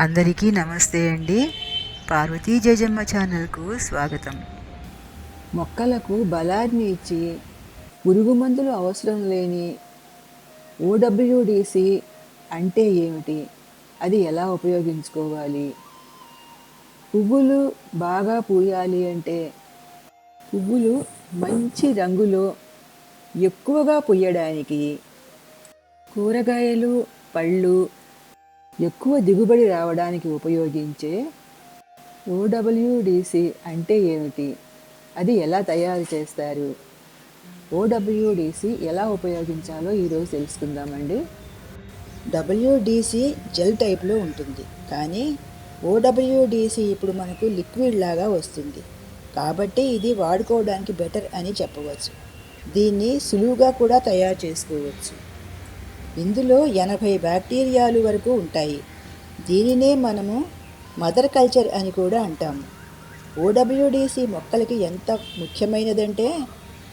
అందరికీ నమస్తే అండి. పార్వతీ జయజమ్మ ఛానల్కు స్వాగతం. మొక్కలకు బలాన్ని ఇచ్చి పురుగు మందులు అవసరం లేని ఓడబ్ల్యూడిసి అంటే ఏమిటి? అది ఎలా ఉపయోగించుకోవాలి? పువ్వులు బాగా పూయాలి అంటే పువ్వులు మంచి రంగులో ఎక్కువగా పూయడానికి కూరగాయలు పళ్ళు ఎక్కువ దిగుబడి రావడానికి ఉపయోగించే ఓడబ్ల్యూడిసి అంటే ఏమిటి? అది ఎలా తయారు చేస్తారు? ఓడబ్ల్యూడిసి ఎలా ఉపయోగించాలో ఈరోజు తెలుసుకుందామండి. డబ్ల్యూడిసి జెల్ టైప్లో ఉంటుంది. కానీ ఓడబ్ల్యూడిసి ఇప్పుడు మనకు లిక్విడ్ లాగా వస్తుంది. కాబట్టి ఇది వాడుకోవడానికి బెటర్ అని చెప్పవచ్చు. దీన్ని సులువుగా కూడా తయారు చేసుకోవచ్చు. ఇందులో ఎనభై బ్యాక్టీరియాలు వరకు ఉంటాయి. దీనినే మనము మదర్ కల్చర్ అని కూడా అంటాము ఓడబ్ల్యూడిసి మొక్కలకి ఎంత ముఖ్యమైనదంటే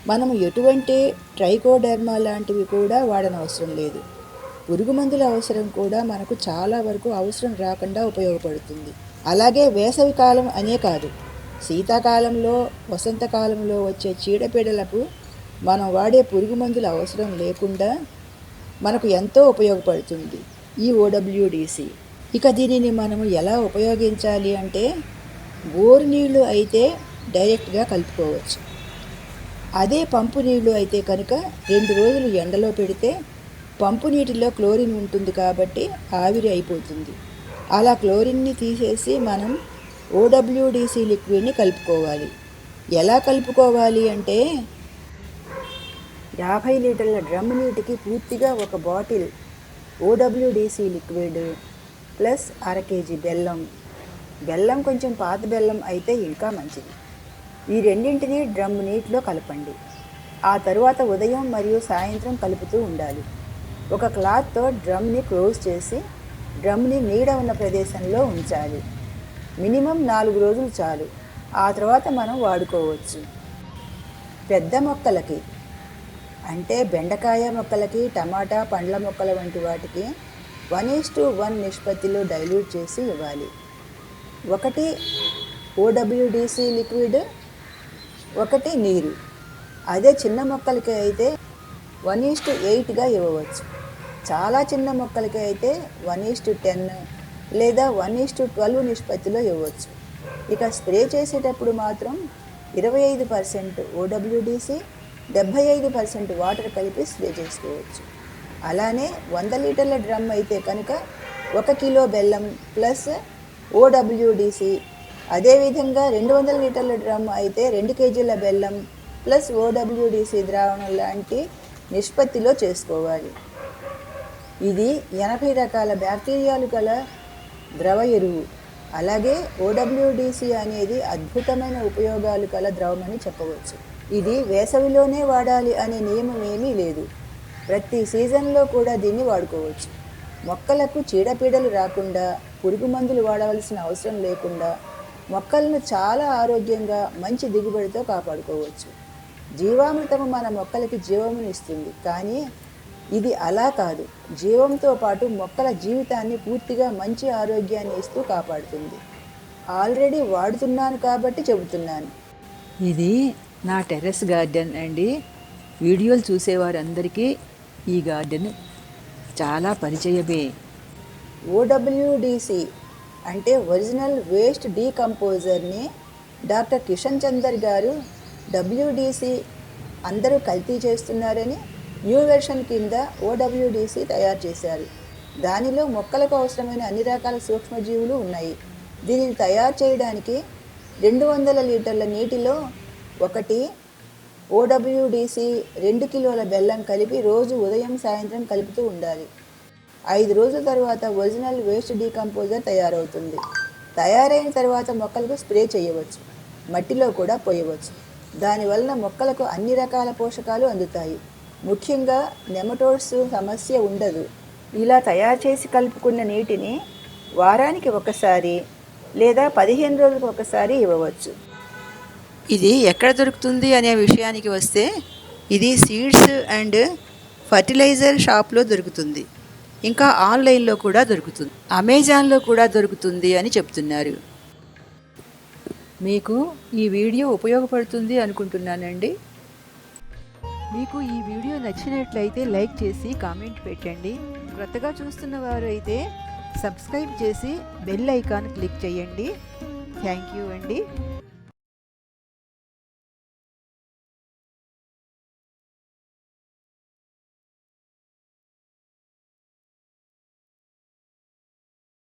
మనము ఎటువంటి ట్రైకోడెర్మా లాంటివి కూడా వాడనవసరం లేదు. పురుగు మందుల అవసరం కూడా మనకు చాలా వరకు అవసరం రాకుండా ఉపయోగపడుతుంది. అలాగే వేసవి కాలం అనే కాదు. శీతాకాలంలో వసంతకాలంలో వచ్చే చీడపీడలకు మనం వాడే పురుగు మందుల అవసరం లేకుండా మనకు ఎంతో ఉపయోగపడుతుంది. ఈ ఓడబ్ల్యూడిసి ఇక దీనిని మనము ఎలా ఉపయోగించాలి అంటే బోరు నీళ్ళు అయితే డైరెక్ట్గా కలుపుకోవచ్చు. అదే పంపు నీళ్ళు అయితే కనుక రెండు రోజులు ఎండలో పెడితే పంపు నీటిలో క్లోరిన్ ఉంటుంది కాబట్టి ఆవిరి అయిపోతుంది. అలా క్లోరిన్ని తీసేసి మనం ఓడబ్ల్యూడిసి లిక్విడ్ని కలుపుకోవాలి. ఎలా కలుపుకోవాలి అంటే యాభై లీటర్ల డ్రమ్ నీటికి పూర్తిగా ఒక బాటిల్ ఓడబ్ల్యూడిసి లిక్విడ్ ప్లస్ అర కేజీ బెల్లం. బెల్లం కొంచెం పాత బెల్లం అయితే ఇంకా మంచిది. ఈ రెండింటిని డ్రమ్ నీటిలో కలపండి. ఆ తరువాత ఉదయం మరియు సాయంత్రం కలుపుతూ ఉండాలి. ఒక క్లాత్తో డ్రమ్ని క్లోజ్ చేసి డ్రమ్ని నీడ ఉన్న ప్రదేశంలో ఉంచాలి. మినిమం నాలుగు రోజులు చాలు. ఆ తర్వాత మనం వాడుకోవచ్చు. పెద్ద మొక్కలకి అంటే బెండకాయ మొక్కలకి టమాటా పండ్ల మొక్కల వంటి వాటికి వన్ ఈస్ టు వన్ నిష్పత్తిలో డైల్యూట్ చేసి ఇవ్వాలి. ఒకటి ఓడబ్ల్యూడిసి లిక్విడ్ ఒకటి నీరు. అదే చిన్న మొక్కలకి అయితే వన్ ఈస్ టు ఎయిట్గా ఇవ్వవచ్చు. చాలా చిన్న మొక్కలకి అయితే వన్ ఈస్ టు టెన్ లేదా వన్ ఈస్ టు ట్వెల్వ్ నిష్పత్తిలో ఇవ్వచ్చు. ఇక స్ప్రే చేసేటప్పుడు మాత్రం ఇరవై ఐదు పర్సెంట్ ఓడబ్ల్యూడిసి డెబ్భై ఐదు పర్సెంట్ వాటర్ కలిపి స్ప్రే చేసుకోవచ్చు. అలానే వంద లీటర్ల డ్రమ్ అయితే కనుక ఒక కిలో బెల్లం ప్లస్ ఓడబ్ల్యూడిసి అదేవిధంగా రెండు వందల లీటర్ల డ్రమ్ అయితే రెండు కేజీల బెల్లం ప్లస్ ఓడబ్ల్యూడిసి ద్రావణం లాంటి నిష్పత్తిలో చేసుకోవాలి. ఇది ఎనభై రకాల బ్యాక్టీరియాలు గల ద్రవ ఎరువు. అలాగే ఓడబ్ల్యూడిసి అనేది అద్భుతమైన ఉపయోగాలు గల ద్రవమని చెప్పవచ్చు. ఇది వేసవిలోనే వాడాలి అనే నియమం ఏమీ లేదు. ప్రతి సీజన్లో కూడా దీన్ని వాడుకోవచ్చు. మొక్కలకు చీడపీడలు రాకుండా పురుగు మందులు వాడవలసిన అవసరం లేకుండా మొక్కలను చాలా ఆరోగ్యంగా మంచి దిగుబడితో కాపాడుకోవచ్చు. జీవామృతము మన మొక్కలకి జీవమునిస్తుంది కానీ ఇది అలా కాదు. జీవంతో పాటు మొక్కల జీవితాన్ని పూర్తిగా మంచి ఆరోగ్యాన్ని ఇస్తూ కాపాడుతుంది. ఆల్రెడీ వాడుతున్నాను కాబట్టి చెబుతున్నాను. ఇది నా టెర్రస్ గార్డెన్ అండి. వీడియోలు చూసేవారందరికీ ఈ గార్డెన్ చాలా పరిచయమే. ఓడబ్ల్యూడిసి అంటే ఒరిజినల్ వేస్ట్ డీకంపోజర్ని డాక్టర్ కిషన్ చందర్ గారు డబ్ల్యూడిసి అందరూ కల్తీ చేస్తున్నారని న్యూ వెర్షన్ కింద ఓడబ్ల్యూడిసి తయారు చేశారు. దానిలో మొక్కలకు అవసరమైన అన్ని రకాల సూక్ష్మజీవులు ఉన్నాయి. దీనిని తయారు చేయడానికి రెండు వందల లీటర్ల నీటిలో ఒకటి ఓడబ్ల్యూడిసి రెండు కిలోల బెల్లం కలిపి రోజు ఉదయం సాయంత్రం కలుపుతూ ఉండాలి. ఐదు రోజుల తర్వాత ఒరిజినల్ వేస్ట్ డీకంపోజర్ తయారవుతుంది. తయారైన తర్వాత మొక్కలకు స్ప్రే చేయవచ్చు. మట్టిలో కూడా పోయవచ్చు. దానివలన మొక్కలకు అన్ని రకాల పోషకాలు అందుతాయి. ముఖ్యంగా నెమటోడ్స్ సమస్య ఉండదు. ఇలా తయారు చేసి కలుపుకున్న నీటిని వారానికి ఒకసారి లేదా పదిహేను రోజులకు ఒకసారి ఇవ్వవచ్చు. ఇది ఎక్కడ దొరుకుతుంది అనే విషయానికి వస్తే ఇది సీడ్స్ అండ్ ఫర్టిలైజర్ షాప్లో దొరుకుతుంది. ఇంకా ఆన్లైన్లో కూడా దొరుకుతుంది. అమెజాన్లో కూడా దొరుకుతుంది అని చెప్తున్నారు. మీకు ఈ వీడియో ఉపయోగపడుతుంది అనుకుంటున్నానండి. మీకు ఈ వీడియో నచ్చినట్లయితే లైక్ చేసి కామెంట్ పెట్టండి. క్రొత్తగా చూస్తున్న వారు అయితే సబ్స్క్రైబ్ చేసి బెల్ ఐకాన్ క్లిక్ చేయండి. థ్యాంక్ యూ అండి.